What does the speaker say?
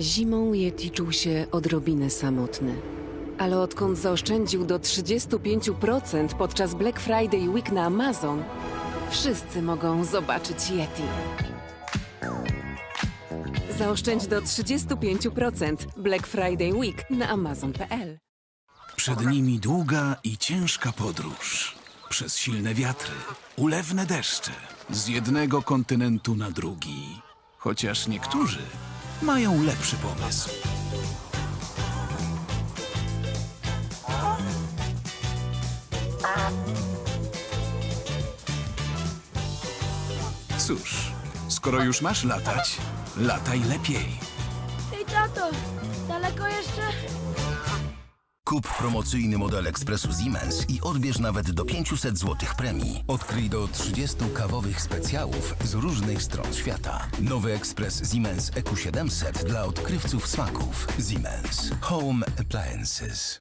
Zimą Yeti czuł się odrobinę samotny. Ale odkąd zaoszczędził do 35% podczas Black Friday Week na Amazon, wszyscy mogą zobaczyć Yeti. Zaoszczędź do 35% Black Friday Week na amazon.pl. Przed nimi długa i ciężka podróż. Przez silne wiatry, ulewne deszcze, z jednego kontynentu na drugi. Chociaż niektórzy mają lepszy pomysł. Cóż, skoro już masz latać, lataj lepiej. Ej, tato, daleko jeszcze? Kup promocyjny model ekspresu Siemens i odbierz nawet do 500 zł premii. Odkryj do 30 kawowych specjałów z różnych stron świata. Nowy ekspres Siemens EQ700 dla odkrywców smaków. Siemens. Home Appliances.